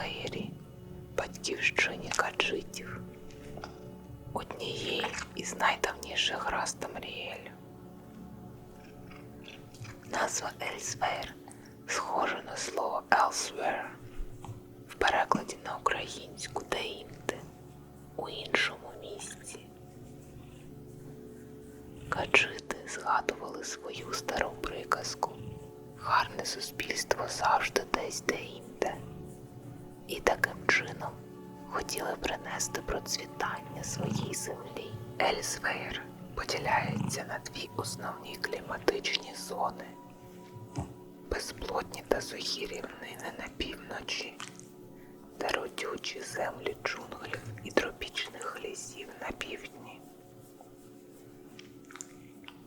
Ельсвейрі, батьківщині каджитів, однієї із найдавніших рас Тамріелю. Назва Ельсвейр схожа на слово elsewhere в перекладі на українську де-інде, у іншому місці. Каджити згадували свою стару приказку. Гарне суспільство завжди десь де-інде. І таким чином хотіли принести процвітання своїй землі. Ельсвейр поділяється на дві основні кліматичні зони. Безплотні та сухі рівнини на півночі та родючі землі джунглів і тропічних лісів на півдні.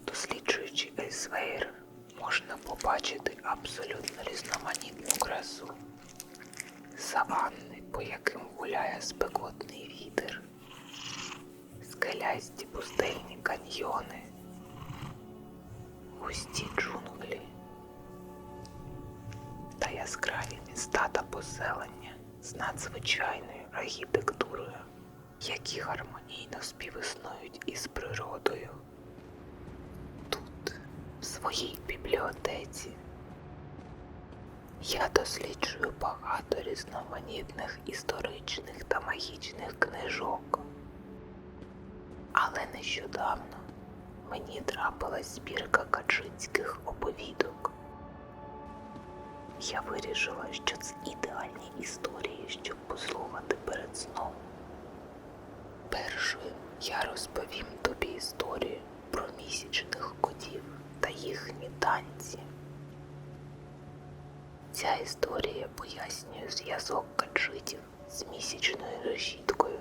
Досліджуючи Ельсвейр, можна побачити абсолютно різноманітну красу. Саванни, по яким гуляє спекотний вітер, скелясті пустельні каньйони, густі джунглі та яскраві міста та поселення з надзвичайною архітектурою, які гармонійно співіснують із природою. Тут, в своїй бібліотеці, я досліджую багато різноманітних історичних та магічних книжок. Але нещодавно мені трапилась збірка качинських оповідок. Я вирішила, що це ідеальні історії, щоб послухати перед сном. Першою я розповім тобі історію про місячних котів та їхні танці. Ця історія пояснює зв'язок каджитів з місячною решіткою,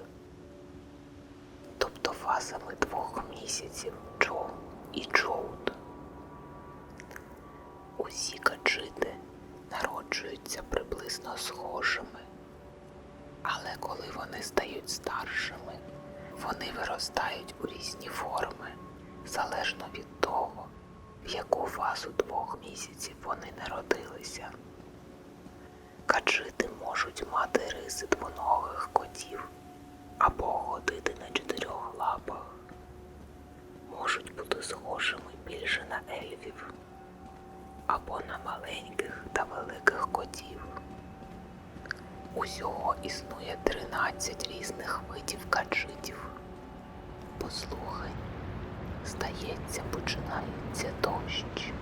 тобто фазами двох місяців Джоу і Джоут. Усі каджити народжуються приблизно схожими, але коли вони стають старшими, вони виростають у різні форми, залежно від того, в яку фазу двох місяців вони народилися. Каджити можуть мати риси двоногих котів або ходити на чотирьох лапах. Можуть бути схожими більше на ельфів або на маленьких та великих котів. Усього існує 13 різних видів каджитів. Послухай, здається, починається дощ.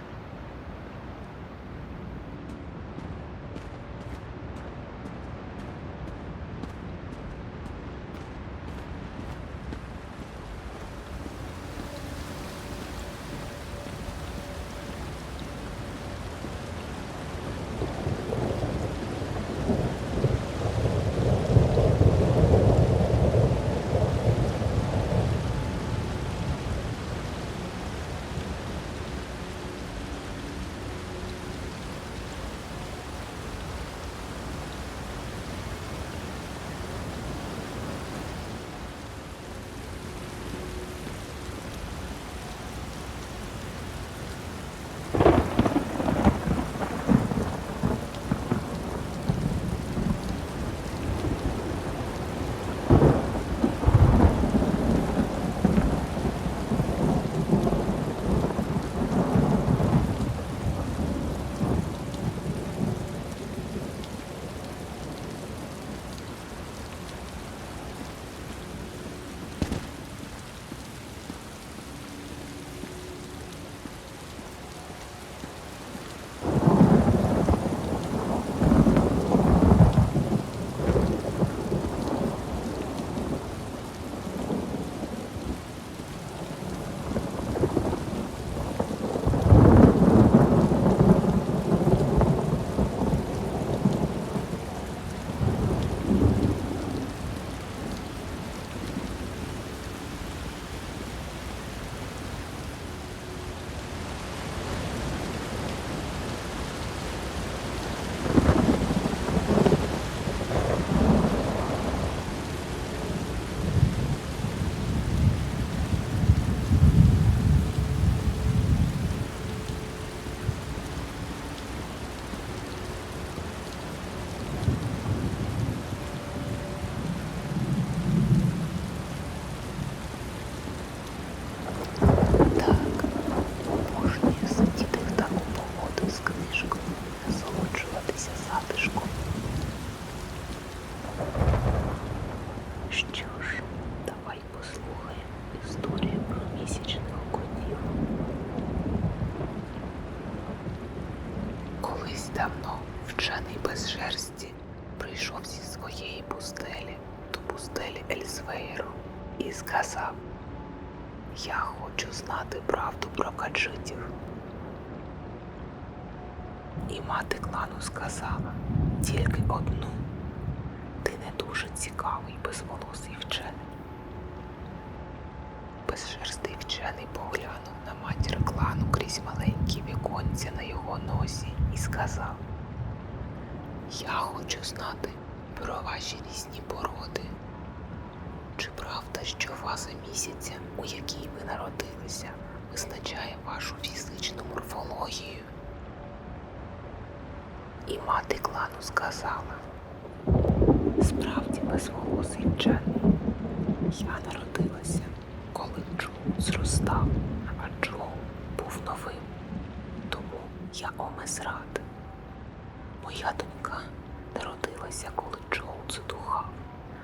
Я хочу знати правду про каджитів. І мати клану сказала тільки одну. Ти не дуже цікавий безволосий вчений. Безшерстий вчений поглянув на матір клану крізь маленькі віконця на його носі і сказав: Я хочу знати про ваші різні породи. Правда, що фаза місяця, у якій ви народилися, визначає вашу фізичну морфологію? І мати клану сказала: Справді безволосий вчений. Я народилася, коли Джоу зростав, а Джоу був новим. Тому я Омесрад. Моя донька народилася, коли Джоу задухав,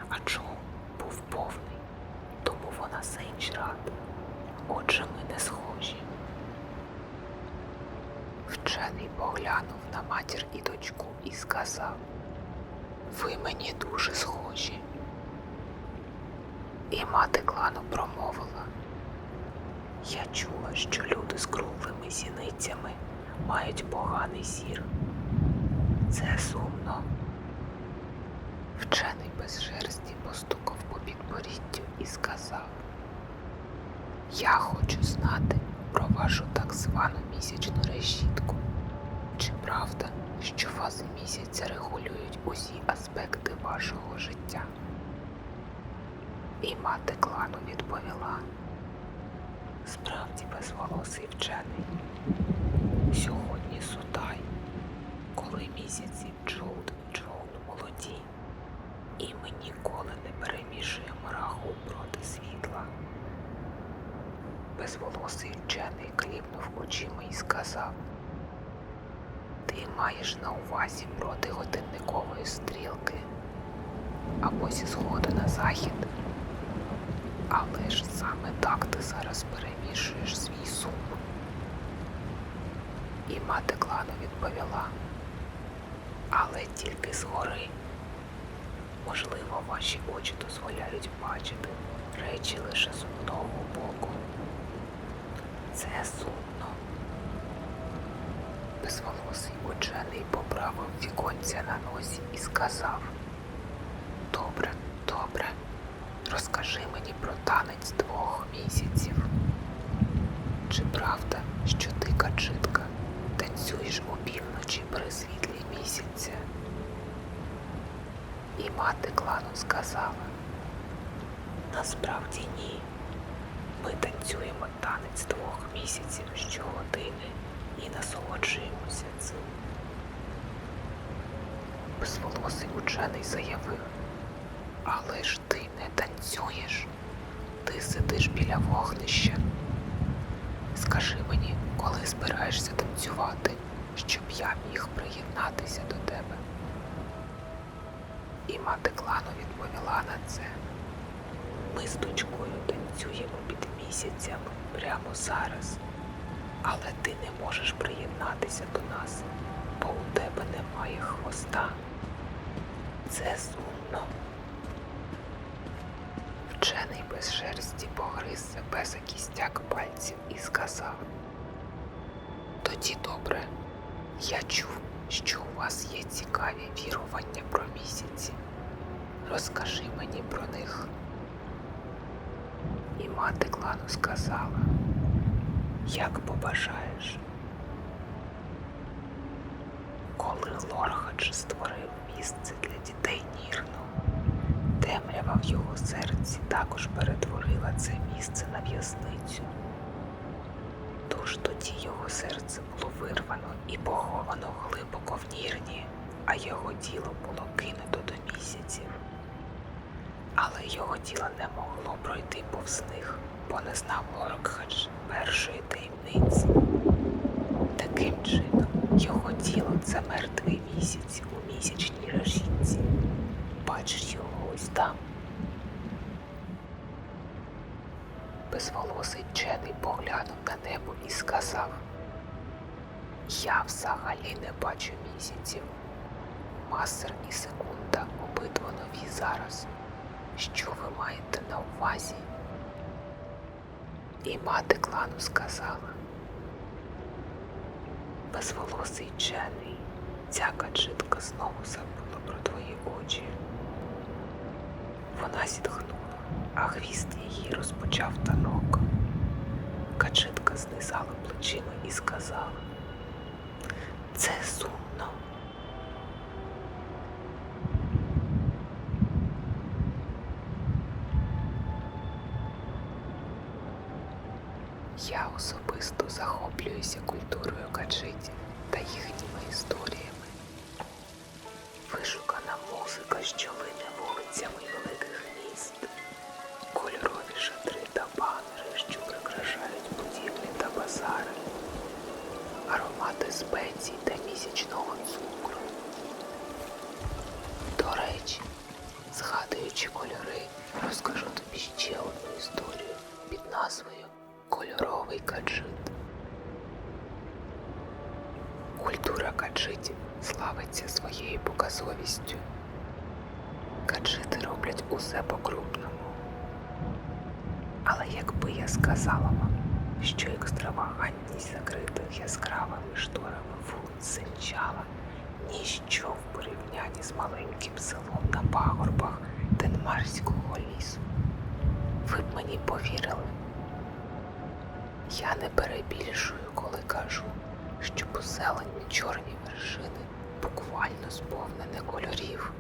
а Джоу був повний, вона Сейнчрад. Отже, ми не схожі. Вчений поглянув на матір і дочку і сказав: Ви мені дуже схожі. І мати клану промовила. Я чула, що люди з круглими зіницями мають поганий зір. Це сумно. Вчений без шерсті постукав по підборіддю і сказав: Я хочу знати про вашу так звану місячну решітку. Чи правда, що фази місяця регулюють усі аспекти вашого життя? І мати клану відповіла. Справді безволосий вчений. Сьогодні судай, коли місяці молоді, і ми ніколи не перемішуємо рагу проти світла. Безволосий вчений кліпнув очима і сказав. Ти маєш на увазі проти годинникової стрілки або зі сходу на захід. Але ж саме так ти зараз перемішуєш свій сум. І мати клану відповіла. Але тільки згори. Можливо, ваші очі дозволяють бачити речі лише з одного боку. Це сумно. Безволосий учений поправив віконця на носі і сказав: Добре, добре, розкажи мені про танець двох місяців. Чи правда, що ти, качитка, танцюєш опівночі при світлі місяця? І мати клану сказала: Насправді ні. Ми танцюємо танець двох місяців щогодини і насолоджуємося цим. Безволосий учений заявив, але ж ти не танцюєш, ти сидиш біля вогнища. Скажи мені, коли збираєшся танцювати, щоб я міг приєднатися до тебе. І мати клану відповіла на це. Ми з дочкою танцюємо під місяцем прямо зараз, але ти не можеш приєднатися до нас, бо у тебе немає хвоста. Це сумно. Вчений без шерсті погриз себе за кістяк пальців і сказав. Тоді добре, я чув, що у вас є цікаві вірування про місяці. Розкажи мені про них. І мати клану сказала, як побажаєш. Коли Лорхадж створив місце для дітей Нірну, темрява в його серці також перетворила це місце на в'язницю. Тож тоді його серце було вирвано і поховано глибоко в Нірні, а його тіло було кинуто до місяців. Але його тіло не могло пройти повз них, бо не знав Лоркхадж першої таємниці. Таким чином, його тіло це мертвий місяць у місячній решітці. Бачиш його ось там. Безволосий вчений поглянув на небо і сказав: Я взагалі не бачу місяців. Мастер і секунда обидва нові зараз. Що ви маєте на увазі? І мати клану сказала. Безволосий вчений, ця качитка знову забула про твої очі. Вона зітхнула, а хвіст її розпочав танок. Качитка знизала плечима і сказала: Це сумно. Я особисто захоплююся культурою качитів з маленьким селом на пагорбах Денмарського лісу. Ви б мені повірили? Я не перебільшую, коли кажу, що поселені чорні вершини буквально сповнене кольорів.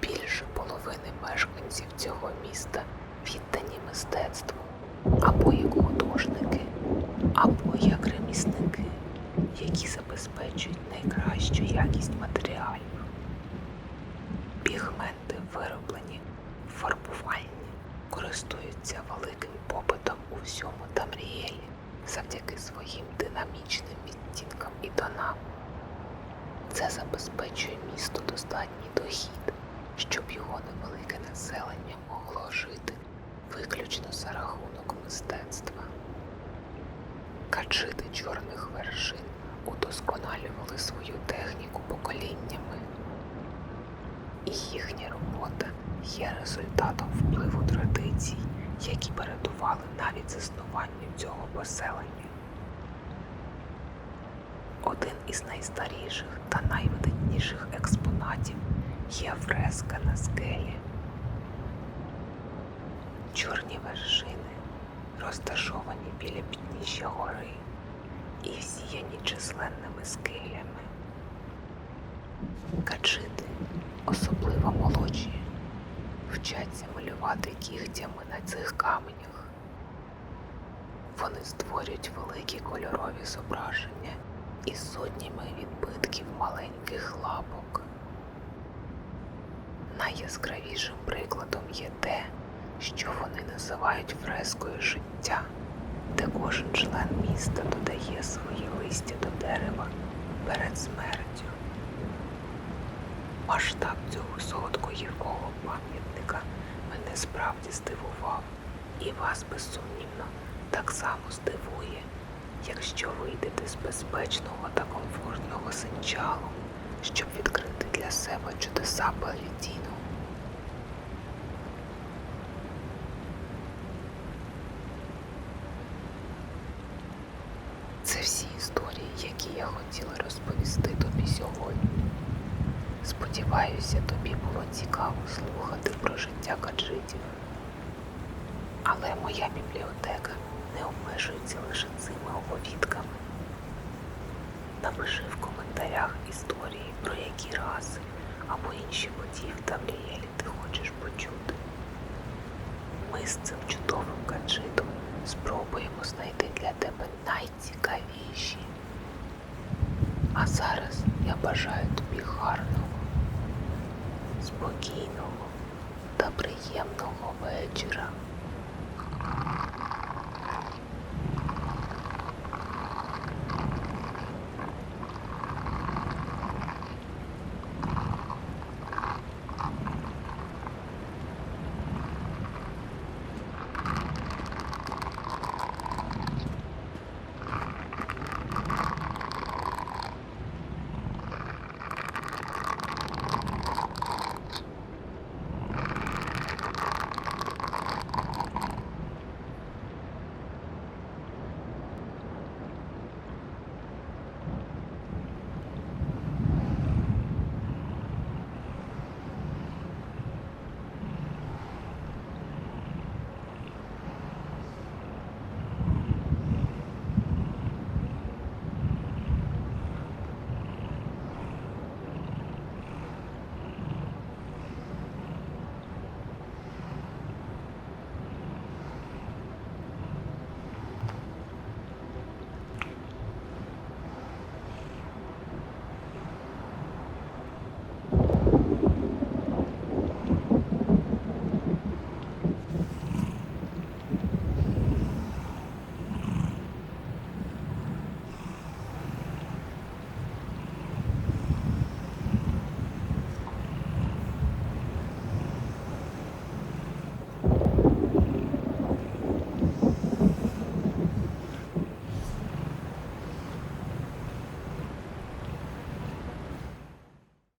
Більше половини мешканців цього міста віддані мистецтву, або як художники, або як ремісники, які забезпечують найкращу якість матеріалів. Пігменти, вироблені в фарбувальні, користуються великим попитом у всьому Тамрієлі завдяки своїм динамічним відтінкам і тонам. Це забезпечує місту достатній дохід, щоб його невелике населення могло жити виключно за рахунок мистецтва. Качити чорних вершин удосконалювали свою техніку поколіннями, і їхня робота є результатом впливу традицій, які передували навіть заснуванню цього поселення. Один із найстаріших та найвидатніших експонатів є фреска на скелі. Чорні вершини, розташовані біля підніжжя гори і всіяні численними скелями. Качити, особливо молодші, вчаться малювати кігтями на цих каменях. Вони створюють великі кольорові зображення із сотнями відбитків маленьких лапок. Найяскравішим прикладом є те, що вони називають фрескою життя, де кожен член міста додає свої листя до дерева перед смертю. Масштаб цього солодкогіркого пам'ятника мене справді здивував, і вас безсумнівно так само здивує, якщо вийдете з безпечного та комфортного синчалу, щоб відкрити для себе чудеса Палітіну. Це всі історії, які я хотіла розповісти тобі сьогодні. Сподіваюся, тобі було цікаво слухати про життя каджитів. Але моя бібліотека не обмежується лише цими оповідками. Напиши в коментарях історії, про які раси або інші події в Таврієлі